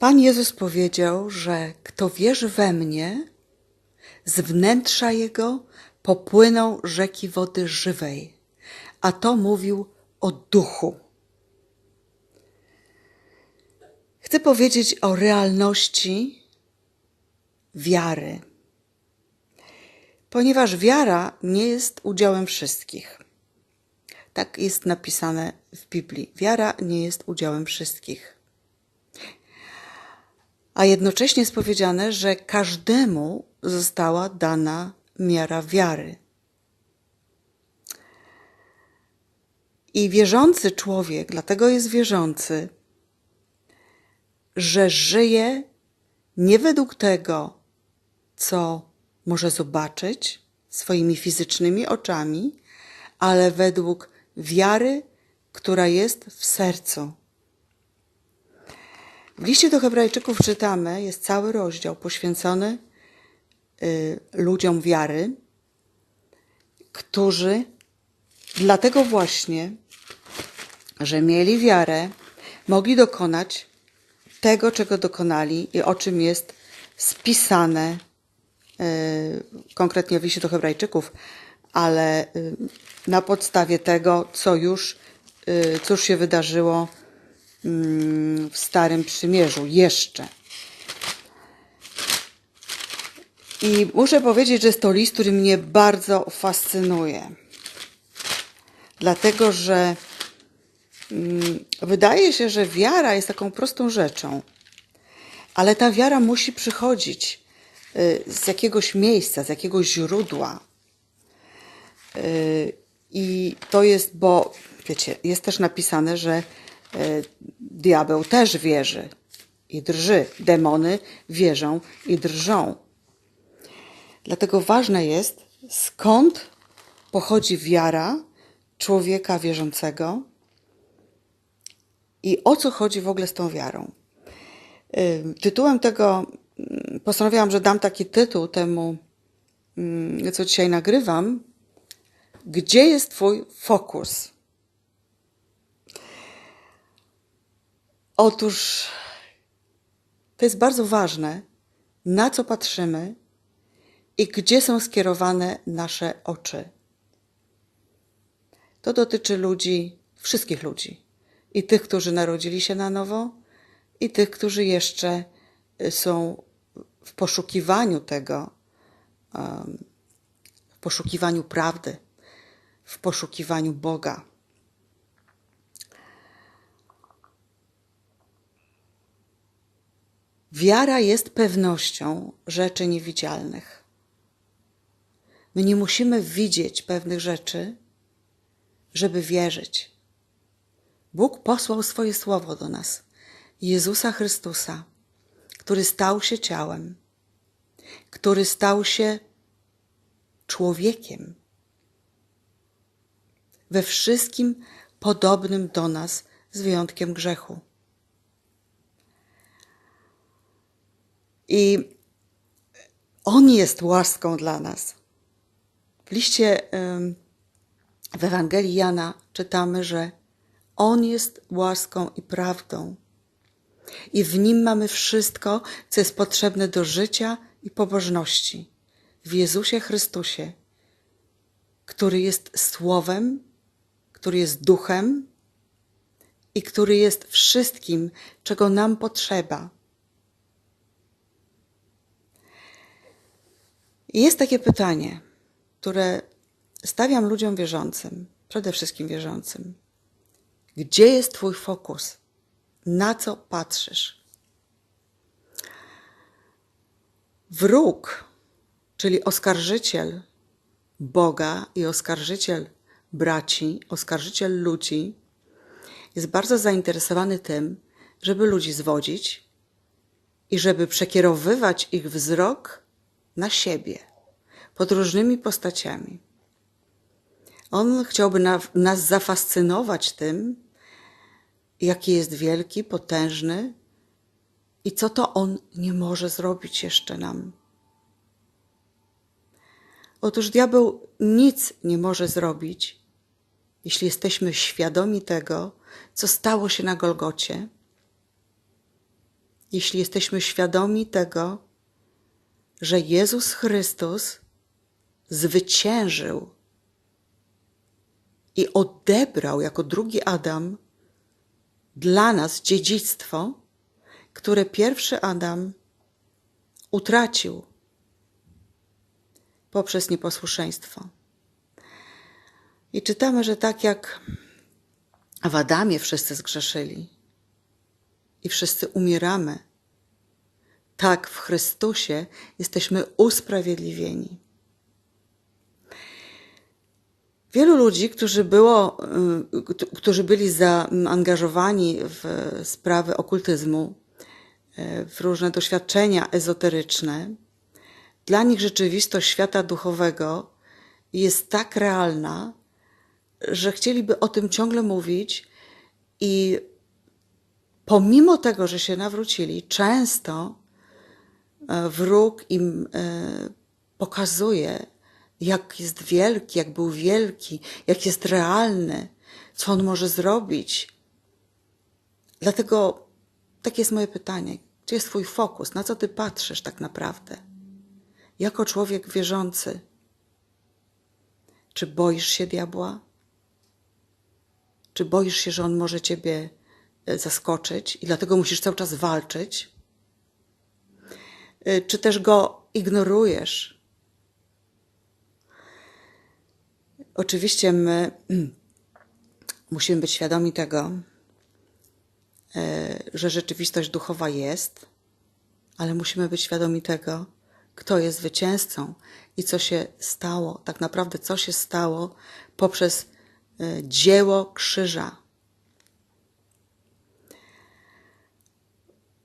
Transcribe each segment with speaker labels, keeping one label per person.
Speaker 1: Pan Jezus powiedział, że kto wierzy we mnie, z wnętrza jego popłyną rzeki wody żywej, a to mówił o duchu. Chcę powiedzieć o realności wiary, ponieważ wiara nie jest udziałem wszystkich. Tak jest napisane w Biblii. Wiara nie jest udziałem wszystkich. A jednocześnie jest powiedziane, że każdemu została dana miara wiary. I wierzący człowiek, dlatego jest wierzący, że żyje nie według tego, co może zobaczyć swoimi fizycznymi oczami, ale według wiary, która jest w sercu. W liście do Hebrajczyków czytamy, jest cały rozdział poświęcony y, ludziom wiary, którzy dlatego właśnie, że mieli wiarę, mogli dokonać tego, czego dokonali i o czym jest spisane y, konkretnie w liście do Hebrajczyków, ale y, na podstawie tego, co już, już się wydarzyło w Starym Przymierzu, jeszcze. I muszę powiedzieć, że jest to list, który mnie bardzo fascynuje. Dlatego, że mm, wydaje się, że wiara jest taką prostą rzeczą, ale ta wiara musi przychodzić y, z jakiegoś miejsca, z jakiegoś źródła. Y, I to jest, bo wiecie, jest też napisane, że diabeł też wierzy i drży. Demony wierzą i drżą. Dlatego ważne jest, skąd pochodzi wiara człowieka wierzącego i o co chodzi w ogóle z tą wiarą. Y, tytułem tego mm, postanowiłam, że dam taki tytuł temu, mm, co dzisiaj nagrywam, gdzie jest Twój fokus? Otóż to jest bardzo ważne, na co patrzymy i gdzie są skierowane nasze oczy. To dotyczy ludzi, wszystkich ludzi. I tych, którzy narodzili się na nowo, i tych, którzy jeszcze y, są w poszukiwaniu tego, w poszukiwaniu prawdy w poszukiwaniu Boga. Wiara jest pewnością rzeczy niewidzialnych. My nie musimy widzieć pewnych rzeczy, żeby wierzyć. Bóg posłał swoje słowo do nas, Jezusa Chrystusa, który stał się ciałem, który stał się człowiekiem, we wszystkim podobnym do nas, z wyjątkiem grzechu. I On jest łaską dla nas. W liście w Ewangelii Jana czytamy, że On jest łaską i prawdą. I w Nim mamy wszystko, co jest potrzebne do życia i pobożności. W Jezusie Chrystusie, który jest Słowem który jest duchem i który jest wszystkim, czego nam potrzeba. I jest takie pytanie, które stawiam ludziom wierzącym, przede wszystkim wierzącym. Gdzie jest Twój fokus? Na co patrzysz? Wróg, czyli oskarżyciel Boga i oskarżyciel braci, oskarżyciel ludzi, jest bardzo zainteresowany tym, żeby ludzi zwodzić i żeby przekierowywać ich wzrok na siebie pod różnymi postaciami. On chciałby na, nas zafascynować tym, jaki jest wielki, potężny i co to on nie może zrobić jeszcze nam. Otóż diabeł nic nie może zrobić, jeśli jesteśmy świadomi tego, co stało się na Golgocie jeśli jesteśmy świadomi tego, że Jezus Chrystus zwyciężył i odebrał jako drugi Adam dla nas dziedzictwo, które pierwszy Adam utracił poprzez nieposłuszeństwo. I czytamy, że tak jak w Adamie wszyscy zgrzeszyli i wszyscy umieramy, tak w Chrystusie jesteśmy usprawiedliwieni. Wielu ludzi, którzy, było, y, którzy byli zaangażowani w sprawy okultyzmu, y, w różne doświadczenia ezoteryczne, dla nich rzeczywistość świata duchowego jest tak realna, że chcieliby o tym ciągle mówić i pomimo tego, że się nawrócili, często wróg im e, pokazuje, jak jest wielki, jak był wielki, jak jest realny, co on może zrobić. Dlatego takie jest moje pytanie. Gdzie jest Twój fokus? Na co Ty patrzysz tak naprawdę? Jako człowiek wierzący, czy boisz się diabła? Czy boisz się, że on może Ciebie e, zaskoczyć i dlatego musisz cały czas walczyć? E, czy też go ignorujesz? Oczywiście my musimy być świadomi tego, e, że rzeczywistość duchowa jest, ale musimy być świadomi tego, kto jest zwycięzcą i co się stało, tak naprawdę co się stało poprzez e, dzieło krzyża.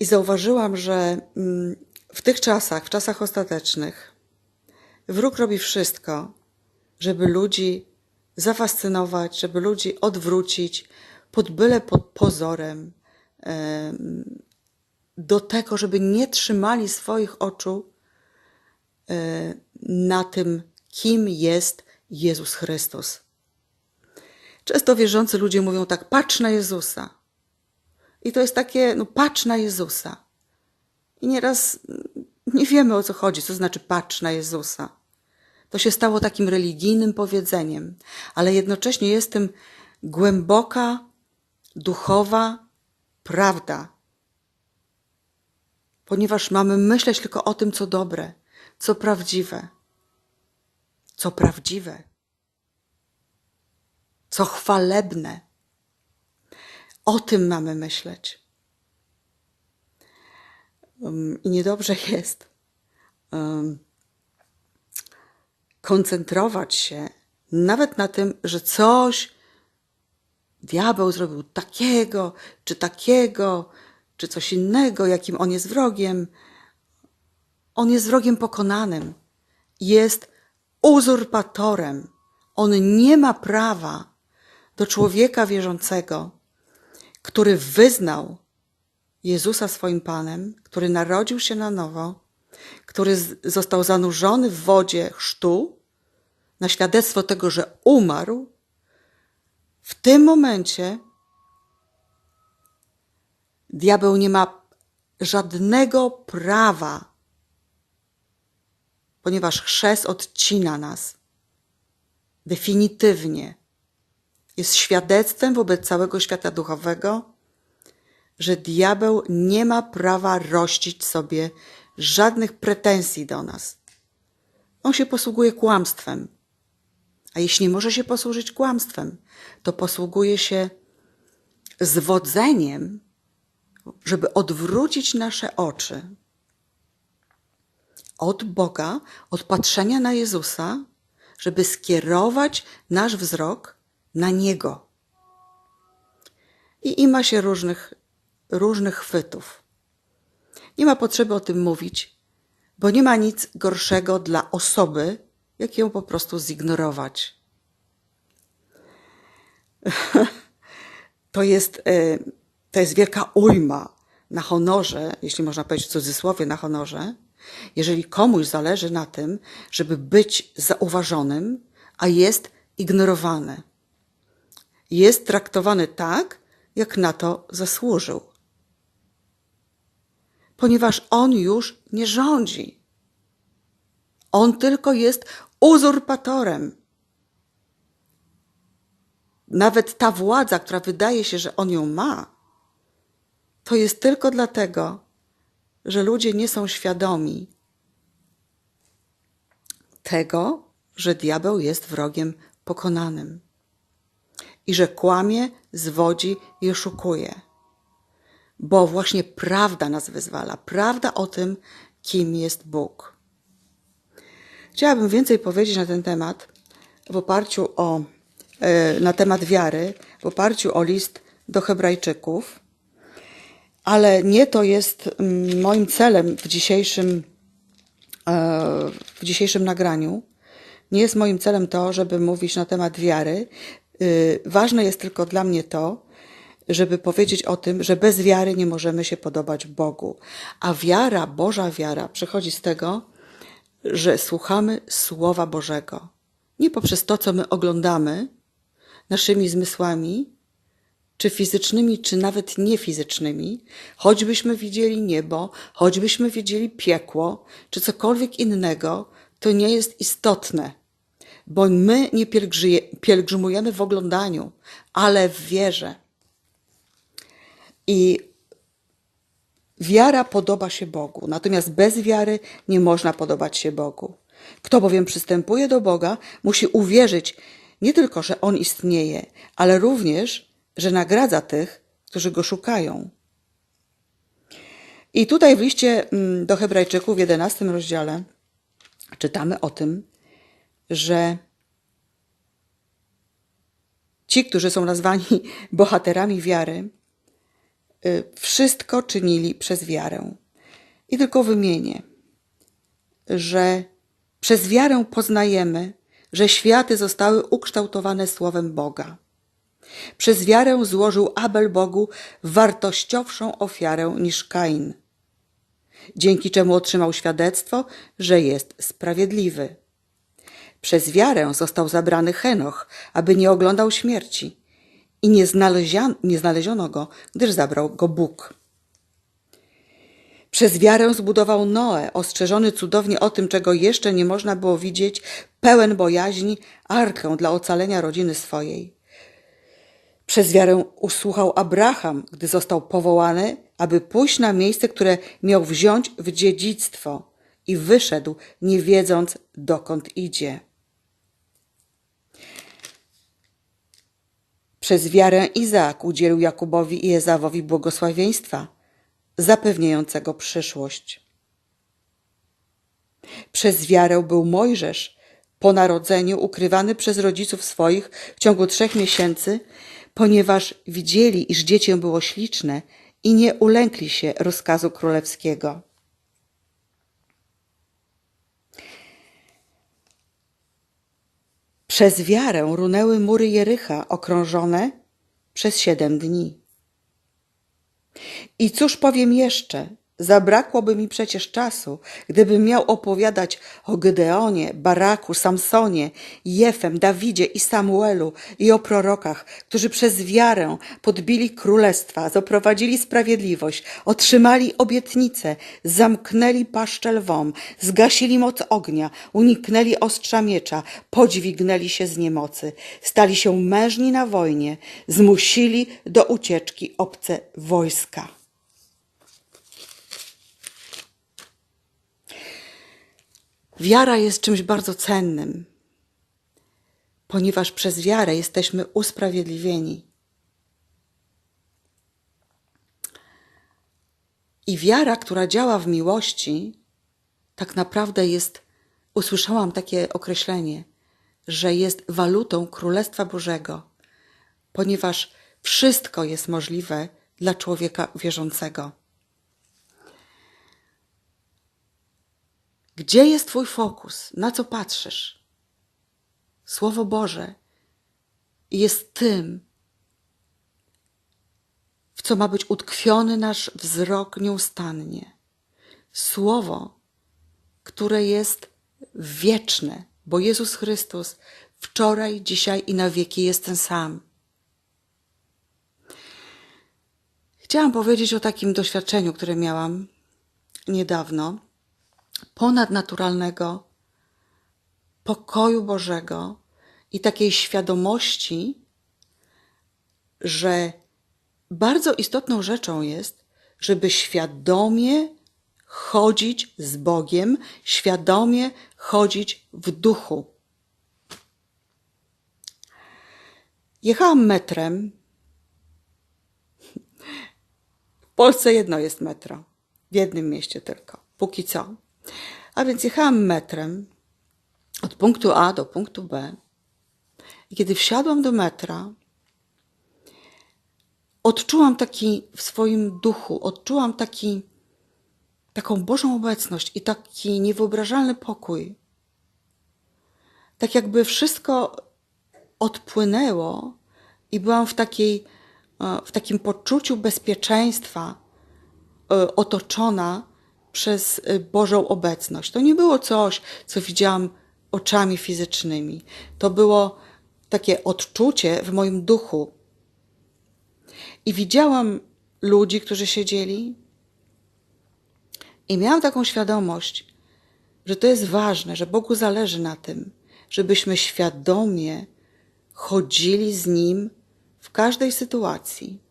Speaker 1: I zauważyłam, że mm, w tych czasach, w czasach ostatecznych, wróg robi wszystko, żeby ludzi zafascynować, żeby ludzi odwrócić pod byle pod pozorem do tego, żeby nie trzymali swoich oczu na tym, kim jest Jezus Chrystus. Często wierzący ludzie mówią tak, patrz na Jezusa. I to jest takie, no patrz na Jezusa. I nieraz nie wiemy o co chodzi, co znaczy patrz na Jezusa. To się stało takim religijnym powiedzeniem, ale jednocześnie jest tym głęboka, duchowa prawda. Ponieważ mamy myśleć tylko o tym, co dobre, co prawdziwe, co prawdziwe, co chwalebne. O tym mamy myśleć. Um, I niedobrze jest um, koncentrować się nawet na tym, że coś diabeł zrobił takiego, czy takiego, czy coś innego, jakim on jest wrogiem. On jest wrogiem pokonanym. Jest uzurpatorem. On nie ma prawa do człowieka wierzącego, który wyznał Jezusa swoim Panem, który narodził się na nowo, który został zanurzony w wodzie chrztu, na świadectwo tego, że umarł, w tym momencie diabeł nie ma żadnego prawa, ponieważ chrzest odcina nas definitywnie. Jest świadectwem wobec całego świata duchowego, że diabeł nie ma prawa rościć sobie żadnych pretensji do nas. On się posługuje kłamstwem. A jeśli może się posłużyć kłamstwem, to posługuje się zwodzeniem, żeby odwrócić nasze oczy od Boga, od patrzenia na Jezusa, żeby skierować nasz wzrok na Niego. I ima się różnych, różnych chwytów. Nie ma potrzeby o tym mówić, bo nie ma nic gorszego dla osoby, jak ją po prostu zignorować. To jest, e, to jest wielka ujma na honorze, jeśli można powiedzieć w cudzysłowie na honorze, jeżeli komuś zależy na tym, żeby być zauważonym, a jest ignorowany. Jest traktowany tak, jak na to zasłużył. Ponieważ On już nie rządzi. On tylko jest uzurpatorem. Nawet ta władza, która wydaje się, że On ją ma, to jest tylko dlatego, że ludzie nie są świadomi tego, że diabeł jest wrogiem pokonanym i że kłamie, zwodzi i oszukuje. Bo właśnie prawda nas wyzwala, prawda o tym, kim jest Bóg. Chciałabym więcej powiedzieć na ten temat w oparciu o, e, na temat wiary, w oparciu o list do Hebrajczyków, ale nie to jest mm, moim celem w dzisiejszym, e, w dzisiejszym nagraniu. Nie jest moim celem to, żeby mówić na temat wiary. Y, ważne jest tylko dla mnie to, żeby powiedzieć o tym, że bez wiary nie możemy się podobać Bogu. A wiara, Boża wiara, przychodzi z tego, że słuchamy Słowa Bożego. Nie poprzez to, co my oglądamy naszymi zmysłami, czy fizycznymi, czy nawet niefizycznymi, choćbyśmy widzieli niebo, choćbyśmy widzieli piekło, czy cokolwiek innego, to nie jest istotne, bo my nie pielgrzymujemy w oglądaniu, ale w wierze. I wiara podoba się Bogu, natomiast bez wiary nie można podobać się Bogu. Kto bowiem przystępuje do Boga, musi uwierzyć nie tylko, że On istnieje, ale również, że nagradza tych, którzy Go szukają. I tutaj w liście mm, do Hebrajczyków w 11 rozdziale czytamy o tym, że ci, którzy są nazwani bohaterami wiary, wszystko czynili przez wiarę. I tylko wymienię, że przez wiarę poznajemy, że światy zostały ukształtowane słowem Boga. Przez wiarę złożył Abel Bogu wartościowszą ofiarę niż Kain, dzięki czemu otrzymał świadectwo, że jest sprawiedliwy. Przez wiarę został zabrany Henoch, aby nie oglądał śmierci i nie, nie znaleziono go, gdyż zabrał go Bóg. Przez wiarę zbudował Noe, ostrzeżony cudownie o tym, czego jeszcze nie można było widzieć, pełen bojaźni, arkę dla ocalenia rodziny swojej. Przez wiarę usłuchał Abraham, gdy został powołany, aby pójść na miejsce, które miał wziąć w dziedzictwo i wyszedł, nie wiedząc, dokąd idzie. Przez wiarę Izaak udzielił Jakubowi i Ezawowi błogosławieństwa, zapewniającego przyszłość. Przez wiarę był Mojżesz po narodzeniu ukrywany przez rodziców swoich w ciągu trzech miesięcy, ponieważ widzieli, iż dziecię było śliczne i nie ulękli się rozkazu królewskiego. Przez wiarę runęły mury Jericha, okrążone przez siedem dni. I cóż powiem jeszcze? Zabrakłoby mi przecież czasu, gdybym miał opowiadać o Gedeonie, Baraku, Samsonie, Jefem, Dawidzie i Samuelu i o prorokach, którzy przez wiarę podbili królestwa, zaprowadzili sprawiedliwość, otrzymali obietnice, zamknęli paszczę lwom, zgasili moc ognia, uniknęli ostrza miecza, podźwignęli się z niemocy, stali się mężni na wojnie, zmusili do ucieczki obce wojska. Wiara jest czymś bardzo cennym, ponieważ przez wiarę jesteśmy usprawiedliwieni. I wiara, która działa w miłości, tak naprawdę jest, usłyszałam takie określenie, że jest walutą Królestwa Bożego, ponieważ wszystko jest możliwe dla człowieka wierzącego. Gdzie jest Twój fokus? Na co patrzysz? Słowo Boże jest tym, w co ma być utkwiony nasz wzrok nieustannie. Słowo, które jest wieczne, bo Jezus Chrystus wczoraj, dzisiaj i na wieki jest ten sam. Chciałam powiedzieć o takim doświadczeniu, które miałam niedawno ponadnaturalnego pokoju Bożego i takiej świadomości, że bardzo istotną rzeczą jest, żeby świadomie chodzić z Bogiem, świadomie chodzić w duchu. Jechałam metrem. W Polsce jedno jest metro. W jednym mieście tylko. Póki co. A więc jechałam metrem od punktu A do punktu B. I kiedy wsiadłam do metra, odczułam taki w swoim duchu, odczułam taki, taką Bożą obecność i taki niewyobrażalny pokój. Tak jakby wszystko odpłynęło i byłam w, takiej, e, w takim poczuciu bezpieczeństwa, e, otoczona przez e, Bożą obecność. To nie było coś, co widziałam oczami fizycznymi. To było takie odczucie w moim duchu. I widziałam ludzi, którzy siedzieli, i miałam taką świadomość, że to jest ważne, że Bogu zależy na tym, żebyśmy świadomie chodzili z Nim w każdej sytuacji.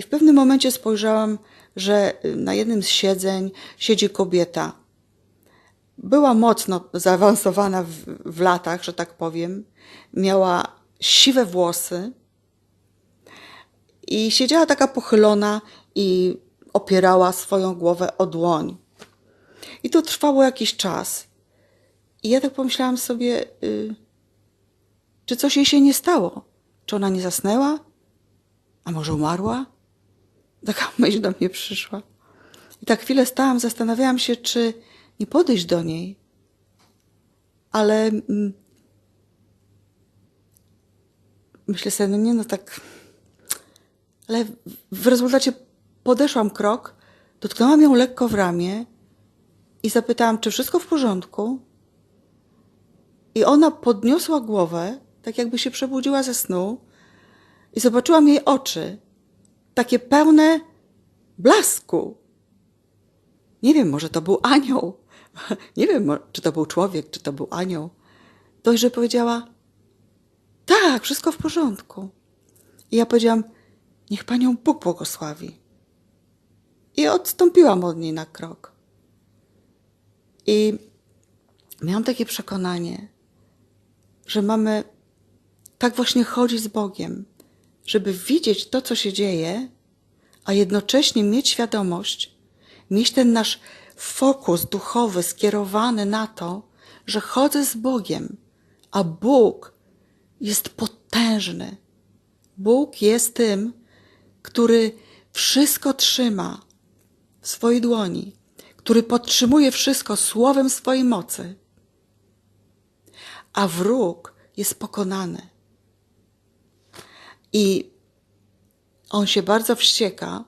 Speaker 1: I w pewnym momencie spojrzałam, że na jednym z siedzeń siedzi kobieta. Była mocno zaawansowana w, w latach, że tak powiem. Miała siwe włosy i siedziała taka pochylona i opierała swoją głowę o dłoń. I to trwało jakiś czas. I ja tak pomyślałam sobie, y, czy coś jej się nie stało? Czy ona nie zasnęła? A może umarła? Taka myśl do mnie przyszła. I tak chwilę stałam, zastanawiałam się, czy nie podejść do niej. Ale mm, myślę sobie, no nie, no tak. Ale w rezultacie podeszłam krok, dotknęłam ją lekko w ramię i zapytałam, czy wszystko w porządku. I ona podniosła głowę, tak jakby się przebudziła ze snu, i zobaczyłam jej oczy, takie pełne blasku. Nie wiem, może to był anioł. Nie wiem, czy to był człowiek, czy to był anioł. Dość, że powiedziała: Tak, wszystko w porządku. I ja powiedziałam: Niech panią Bóg błogosławi. I odstąpiłam od niej na krok. I miałam takie przekonanie, że mamy tak właśnie chodzić z Bogiem, żeby widzieć to, co się dzieje, a jednocześnie mieć świadomość, mieć ten nasz fokus duchowy skierowany na to, że chodzę z Bogiem, a Bóg jest potężny. Bóg jest tym, który wszystko trzyma w swojej dłoni, który podtrzymuje wszystko słowem swojej mocy, a wróg jest pokonany. I on się bardzo wścieka,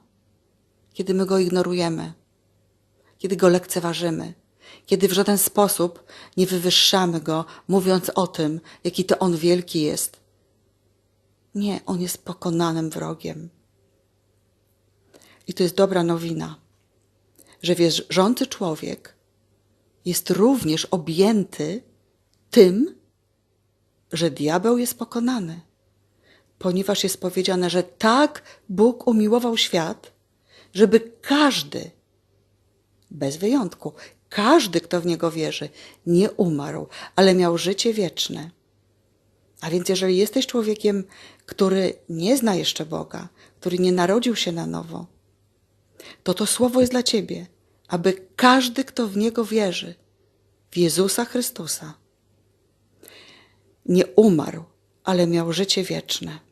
Speaker 1: kiedy my go ignorujemy, kiedy go lekceważymy, kiedy w żaden sposób nie wywyższamy go, mówiąc o tym, jaki to on wielki jest. Nie, on jest pokonanym wrogiem. I to jest dobra nowina, że wierzący człowiek jest również objęty tym, że diabeł jest pokonany ponieważ jest powiedziane, że tak Bóg umiłował świat, żeby każdy, bez wyjątku, każdy, kto w Niego wierzy, nie umarł, ale miał życie wieczne. A więc jeżeli jesteś człowiekiem, który nie zna jeszcze Boga, który nie narodził się na nowo, to to słowo jest dla ciebie, aby każdy, kto w Niego wierzy, w Jezusa Chrystusa, nie umarł, ale miał życie wieczne.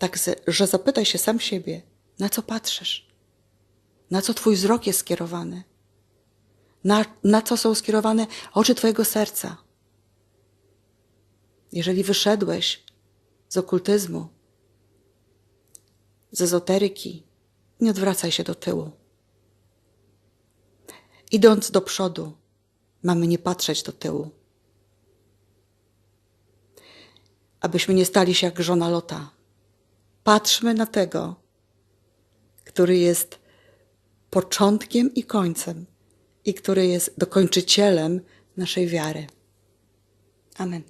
Speaker 1: Tak, że zapytaj się sam siebie, na co patrzysz, na co Twój wzrok jest skierowany, na, na co są skierowane oczy Twojego serca. Jeżeli wyszedłeś z okultyzmu, z ezoteryki, nie odwracaj się do tyłu. Idąc do przodu, mamy nie patrzeć do tyłu. Abyśmy nie stali się jak żona Lota Patrzmy na tego, który jest początkiem i końcem i który jest dokończycielem naszej wiary. Amen.